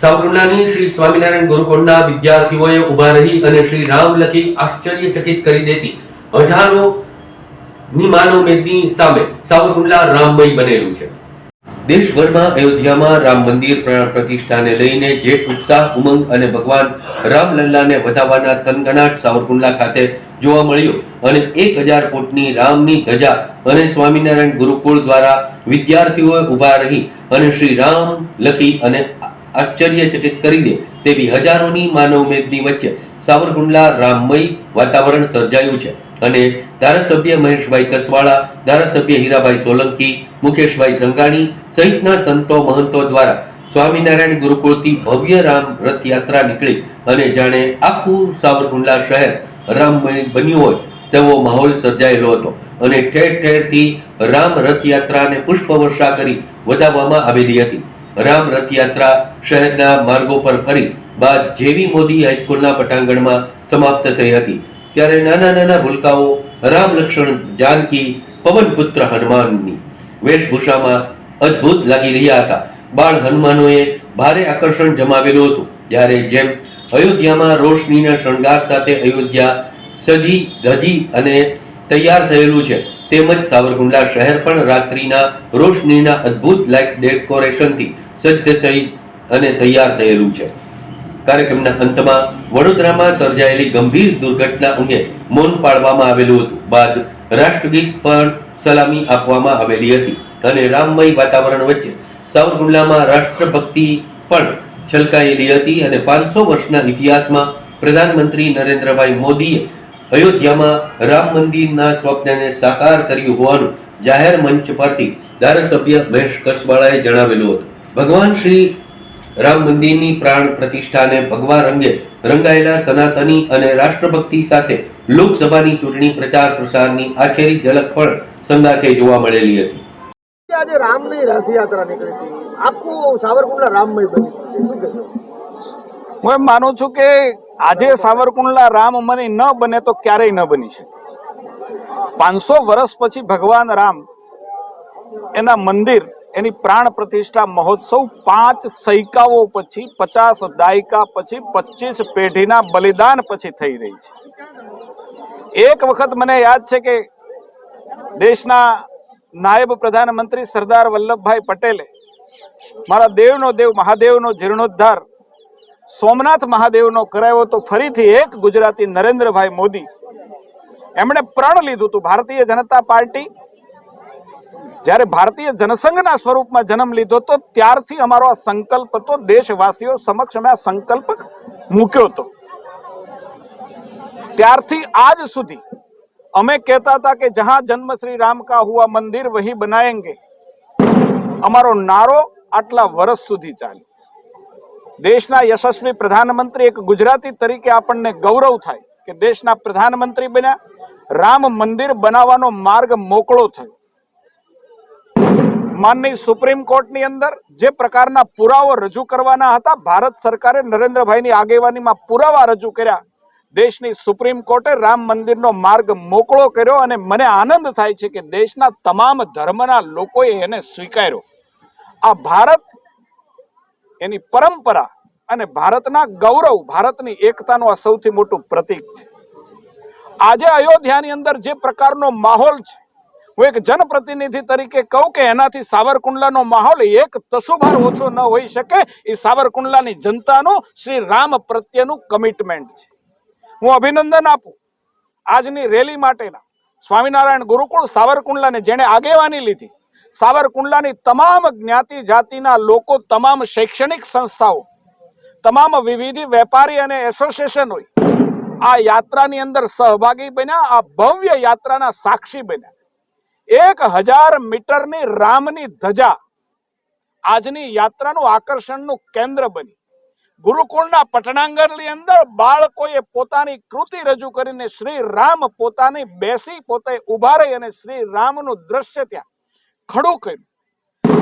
સાવરકુંડલાની શ્રી સ્વામિનારાયણ ગુરુકુળના વિદ્યાર્થીઓએ ઊભા રહી અને શ્રી રામ લખી આશ્ચર્યચકિત કરી દેતી. હજારો ની માનવ મેદની સામે સાવરકુંડલા રામમય બનેલું છે. દેશભરમાં અયોધ્યામાં રામ મંદિર પ્રાણ પ્રતિષ્ઠાને લઈને જે ઉત્સાહ, ઉમંગ અને ભગવાન રામલલ્લાને વધાવવાના તનગણાટ સાવરકુંડલા ખાતે જોવા મળ્યો અને એક હજાર ફૂટની રામની ધજા અને સ્વામિનારાયણ ગુરુકુળ દ્વારા વિદ્યાર્થીઓએ ઊભા રહી અને શ્રી રામ લખી અને આશ્ચર્યચકિત કરી દે તેવી હજારોની માનવ મેદની વચ્ચે સાવરકુંડલા રામમય વાતાવરણ સર્જાયું છે. અને ધારાસભ્ય મહેશભાઈ કસવાળા, ધારાસભ્ય હીરાભાઈ સોલંકી, મુકેશભાઈ સંઘાણી સહિતના સંતો મહંતો દ્વારા સ્વામિનારાયણ ગુરુકુળથી ભવ્ય રામ રથયાત્રા નીકળી અને જાણે આખું સાવરકુંડલા શહેર રામમય બન્યું હોય તેવો માહોલ સર્જાયેલો હતો. અને ઠેર ઠેરથી રામ રથયાત્રાને પુષ્પવર્ષા કરી વધાવવામાં આવેલી હતી. રામ રથયાત્રા શહેરના માર્ગો પર ફરી બાદ જેવી મોદી હાઈસ્કૂલના પટાંગણમાં સમાપ્ત થઈ હતી. ત્યારે નાના નાના ભૂલકાઓ, રામ લક્ષ્મણ જાનકી પવનપુત્ર હનુમાનની વેશભૂષામાં અદ્ભુત લાગી રહ્યા હતા. બાળ હનુમાનોએ ભારે આકર્ષણ જમાવેલું હતું. જ્યારે જેમ અયોધ્યામાં રોશનીના શણગાર સાથે અયોધ્યા સજી, ધજી અને તૈયાર થયેલું છે, તેમજ સાવરકુંડલા શહેર પણ રાત્રિના રોશનીના અદ્ભુત લાઇટ ડેકોરેશનથી સજ્જ થઈ અને તૈયાર થયેલું છે. કાર્યક્રમના અંતમાં વડોદરામાં સર્જાયેલી ગંભીર દુર્ઘટના અંગે મૌન પાળવામાં આવેલું હતું. બાદ રાષ્ટ્રગીત પણ સલામી આપવામાં આવેલી હતી અને રામમય વાતાવરણ વચ્ચે સાવરકુંડલામાં રાષ્ટ્રભક્તિ પણ છલકાયેલી હતી અને પાંચસો વર્ષના ઇતિહાસમાં પ્રધાનમંત્રી નરેન્દ્રભાઈ મોદીએ અયોધ્યામાં રામ મંદિરના સ્વપ્નને સાકાર કર્યું હોવાનું જાહેર મંચ પરથી ધારાસભ્ય મહેશ કસબાળાએ જણાવેલું હતું. ભગવાન શ્રી રામ મંદિરની પ્રાણ પ્રતિષ્ઠાને ભગવા રંગે રંગાયેલા સનાતની અને રાષ્ટ્રભક્તિ સાથે લોકસભાની ચૂંટણી પ્રચાર પ્રસારની આછેરી ઝલક પણ સંગાથે જોવા મળેલી હતી. આજે રામની રથયાત્રા નીકળી હતી. આખું સાવરકુંડલા રામમય બની હું એમ માનું છું કે આજે સાવરકુંડલા રામ મને ન બને તો ક્યારેય ન બની શકે. પાંચસો વર્ષ પછી ભગવાન રામ એના મંદિર એની પ્રાણ પ્રતિષ્ઠા મહોત્સવ પાંચ સૈકાઓ પછી, પચાસ દાયકા પછી પચીસ પેઢીના બલિદાન પછી થઈ રહી છે. એક વખત મને યાદ છે કે દેશના નાયબ પ્રધાનમંત્રી સરદાર વલ્લભભાઈ પટેલે મારા દેવનો દેવ, મહાદેવનો જીર્ણોદ્ધાર, સોમનાથ મહાદેવનો કરાયો તો ફરીથી એક ગુજરાતી નરેન્દ્રભાઈ મોદી એમણે પ્રણ લીધું હતું. ભારતીય જનતા પાર્ટી જ્યારે ભારતીય જનસંઘના સ્વરૂપમાં જન્મ લીધો તો ત્યારથી અમારો આ સંકલ્પ હતો, દેશવાસીઓ સમક્ષ અમે આ સંકલ્પ મૂક્યો હતો. ત્યારથી આજ સુધી અમે કહેતા હતા કે જહાં જન્મ શ્રી રામ કા હુઆ મંદિર વહી બનાયંગે, અમારો નારો આટલા વર્ષ સુધી ચાલ્યો. દેશના યશસ્વી પ્રધાનમંત્રી એક ગુજરાતી તરીકે આપણને ગૌરવ થાય કે દેશના પ્રધાનમંત્રી બન્યા, રામ મંદિર બનાવવાનો માર્ગ મોકળો થયો. માનની સુપ્રીમ કોર્ટની અંદર જે પ્રકારના પુરાવો રજૂ કરવાના હતા, ભારત સરકારે નરેન્દ્રભાઈની આગેવાનીમાં પુરાવા રજૂ કર્યા. દેશની સુપ્રીમ કોર્ટે રામ મંદિરનો માર્ગ મોકળો કર્યો અને મને આનંદ થાય છે કે દેશના તમામ ધર્મના લોકોએ એને સ્વીકાર્યો. આ ભારત, એની પરંપરા અને ભારતના ગૌરવ ભારતની એકતાનું આ સૌથી મોટું પ્રતીક છે. આજે અયોધ્યાની અંદર જે પ્રકારનો માહોલ છે હું એક જનપ્રતિનિધિ તરીકે કહું કે એનાથી સાવરકુંડલાનો માહોલ એક તસુભાર ઓછો ન હોઈ શકે. એ સાવરકુંડલાની જનતાનું શ્રી રામ પ્રત્યેનું કમિટમેન્ટ છે. હું અભિનંદન આપું આજની રેલી માટેના. સ્વામિનારાયણ ગુરુકુળ સાવરકુંડલાને જેણે આગેવાની લીધી. સાવરકુંડલાની તમામ જ્ઞાતિ જાતિના લોકો, તમામ શૈક્ષણિક સંસ્થાઓ, તમામ વિવિધ વેપારી અને એસોસિએશનોએ આ યાત્રાની અંદર સહભાગી બન્યા, આ ભવ્ય યાત્રાના સાક્ષી બન્યા. એક હજાર મીટરની રામની ધજા આજની યાત્રાનું આકર્ષણનું કેન્દ્ર બની. ગુરુકુળના પટણાંગરની અંદર બાળકોએ પોતાની કૃતિ રજૂ કરીને શ્રી રામ પોતાની બેસી પોતે ઊભા રહી અને શ્રી રામનું દ્રશ્ય ત્યાં ખડું કર્યું.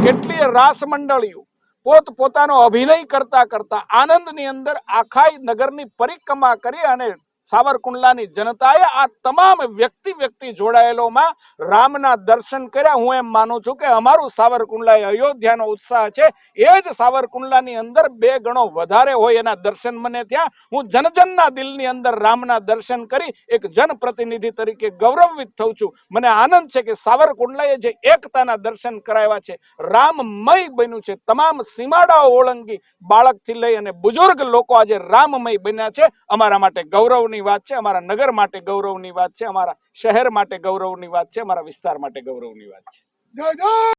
કેટલીય રાસ મંડળીઓ પોત પોતાનો અભિનય કરતા કરતા આનંદની અંદર આખાઈ નગરની પરિક્રમા કરી અને સાવરકુંડલાની જનતાએ આ તમામ વ્યક્તિ વ્યક્તિ જોડાયેલોમાં રામના દર્શન કર્યા. હું એમ માનું છું કે અમારું સાવરકુંડલા એ અયોધ્યાનો ઉત્સાહ છે. એ જ સાવરકુંડલાની અંદર બે ગણો વધારે હોય એના દર્શન મને ત્યાં. હું જનજનના દિલની અંદર રામના દર્શન કરી એક જનપ્રતિનિધિ તરીકે ગૌરવિત થઉં છું. મને આનંદ છે કે સાવરકુંડલાએ જે એકતાના દર્શન કરાવ્યા છે, રામમય બન્યું છે. તમામ સીમાડાઓ ઓળંગી બાળકથી લઈ અને બુજુર્ગ લોકો આજે રામમય બન્યા છે. અમારા માટે ગૌરવની વાત છે, અમારા નગર માટે ગૌરવની વાત છે, અમારા શહેર માટે ગૌરવની વાત છે, અમારા વિસ્તાર માટે ગૌરવની વાત છે.